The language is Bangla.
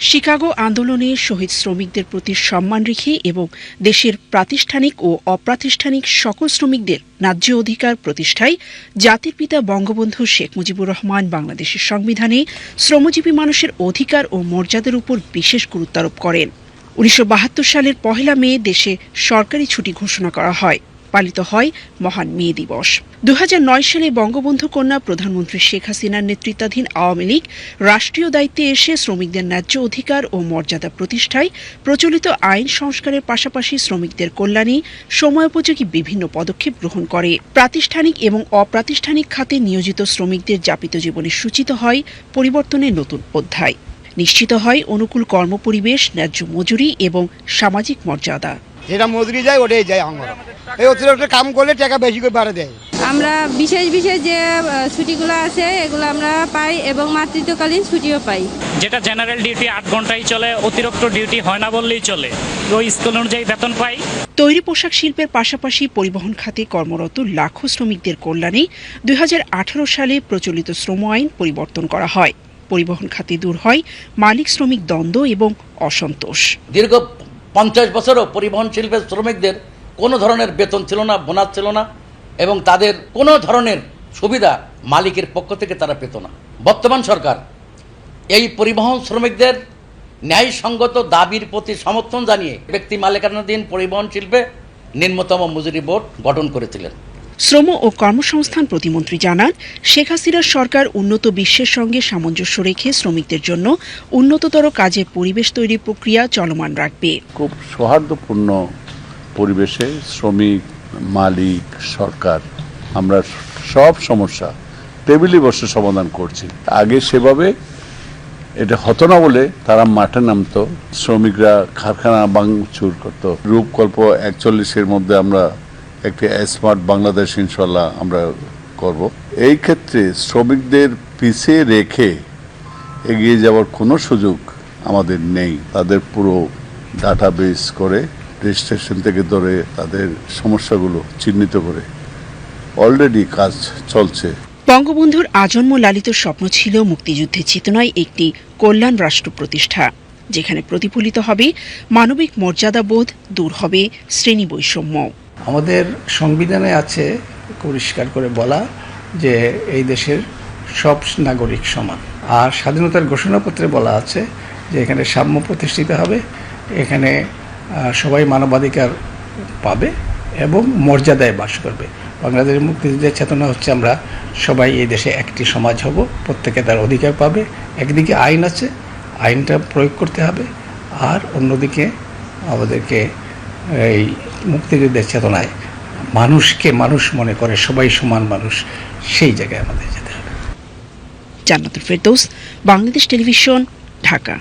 শিকাগো আন্দোলনে শহীদ শ্রমিকদের প্রতি সম্মান রেখে এবং দেশের প্রাতিষ্ঠানিক ও অপ্রাতিষ্ঠানিক সকল শ্রমিকদের ন্যায্য অধিকার প্রতিষ্ঠায় জাতির পিতা বঙ্গবন্ধু শেখ মুজিবুর রহমান বাংলাদেশের সংবিধানে শ্রমজীবী মানুষের অধিকার ও মর্যাদার উপর বিশেষ গুরুত্ব আরোপ করেন। উনিশশো বাহাত্তর সালের পহেলা মে দেশে সরকারি ছুটি ঘোষণা করা হয়। পালিত হয় মহান মে দিবস। দু হাজার নয় সালে বঙ্গবন্ধু কন্যা প্রধানমন্ত্রী শেখ হাসিনার নেতৃত্বাধীন আওয়ামী লীগ রাষ্ট্রীয় দায়িত্বে এসে শ্রমিকদের ন্যায্য অধিকার ও মর্যাদা প্রতিষ্ঠায় প্রচলিত আইন সংস্কারের পাশাপাশি শ্রমিকদের কল্যাণে সময়োপযোগী বিভিন্ন পদক্ষেপ গ্রহণ করে। প্রাতিষ্ঠানিক এবং অপ্রাতিষ্ঠানিক খাতে নিয়োজিত শ্রমিকদের যাপিত জীবনে সূচিত হয় পরিবর্তনের নতুন অধ্যায়। নিশ্চিত হয় অনুকূল কর্মপরিবেশ, ন্যায্য মজুরি এবং সামাজিক মর্যাদা। যেটা মজুরি যায় ওটাই যায় আমার। এই অতিরিক্ত কাম করলে টাকা বেশি করে বাড়া দেয়। আমরা বিশেষ বিশেষ যে ছুটিগুলো আছে এগুলো আমরা পাই এবং মাতৃত্বকালীন ছুটিও পাই। যেটা জেনারেল ডিউটি আট ঘন্টায় চলে অতিরিক্ত ডিউটি হয় না বললেই চলে। ওই স্কুল অনুযায়ী বেতন পাই। তৈরি পোশাক শিল্পের পাশাপাশি পরিবহন খাতে কর্মরত লাখো শ্রমিকদের কল্যাণে দুই হাজার আঠারো সালে প্রচলিত শ্রম আইন পরিবর্তন করা হয়। পরিবহন খাতে দূর হয় মালিক শ্রমিক দ্বন্দ্ব এবং অসন্তোষ। দীর্ঘ পঞ্চাশ বছরও পরিবহন শিল্পের শ্রমিকদের কোনো ধরনের বেতন ছিল না, বোনাস ছিল না, এবং তাদের কোনো ধরনের সুবিধা মালিকের পক্ষ থেকে তারা পেত না। বর্তমান সরকার এই পরিবহন শ্রমিকদের ন্যায়সঙ্গত দাবির প্রতি সমর্থন জানিয়ে ব্যক্তি মালিকানাধীন পরিবহন শিল্পে নিম্নতম মজুরি বোর্ড গঠন করেছিলেন। শ্রম ও কর্মসংস্থান প্রতিমন্ত্রী জানান, শেখ হাসিনার সরকার উন্নত বিশ্বের সঙ্গে সামঞ্জস্য রেখে শ্রমিকদের জন্য উন্নততর কাজের পরিবেশ তৈরির প্রক্রিয়া চলমান রাখবে। খুব সৌহার্দ্যপূর্ণ পরিবেশে শ্রমিক, মালিক, সরকার, আমরা সব সমস্যা টেবিলে বসে সমাধান করছি। আগে সেভাবে এটা হতো না বলে তারা মাঠে নামতো, শ্রমিকরা কারখানা ভাঙচুর করতো। রূপকল্প একচল্লিশের মধ্যে আমরা একটি স্মার্ট বাংলাদেশ ইনশাল্লাহ আমরা করব। এই ক্ষেত্রে শ্রমিকদের পিছিয়ে রেখে এগিয়ে যাওয়ার কোনো সুযোগ আমাদের নেই। তাদের পুরো ডাটাবেস করে রেজিস্ট্রেশন থেকে ধরে তাদের সমস্যাগুলো চিহ্নিত করে অলরেডি কাজ চলছে। বঙ্গবন্ধুর আজন্ম লালিত স্বপ্ন ছিল মুক্তিযুদ্ধের চেতনায় একটি কল্যাণ রাষ্ট্র প্রতিষ্ঠা, যেখানে প্রতিফলিত হবে মানবিক মর্যাদাবোধ, দূর হবে শ্রেণি বৈষম্য আমাদের সংবিধানে আছে পরিষ্কার করে বলা যে এই দেশের সব নাগরিক সমান। আর স্বাধীনতার ঘোষণাপত্রে বলা আছে যে এখানে সাম্য প্রতিষ্ঠিত হবে, এখানে সবাই মানবাধিকার পাবে এবং মর্যাদায় বাস করবে। বাংলাদেশের মুক্তিযুদ্ধের চেতনা হচ্ছে আমরা সবাই এই দেশে একটি সমাজ হব, প্রত্যেকে তার অধিকার পাবে, একদিকে আইন আছে, আইনটা প্রয়োগ করতে হবে, আর অন্যদিকে আমাদেরকে এই মুক্তিযুদ্ধের চেতনায় মানুষকে মানুষ মনে করে, সবাই সমান মানুষ, সেই জায়গায় আমাদের যেতে হবে। জান্নাতুল ফেরদৌস, বাংলাদেশ টেলিভিশন, ঢাকা।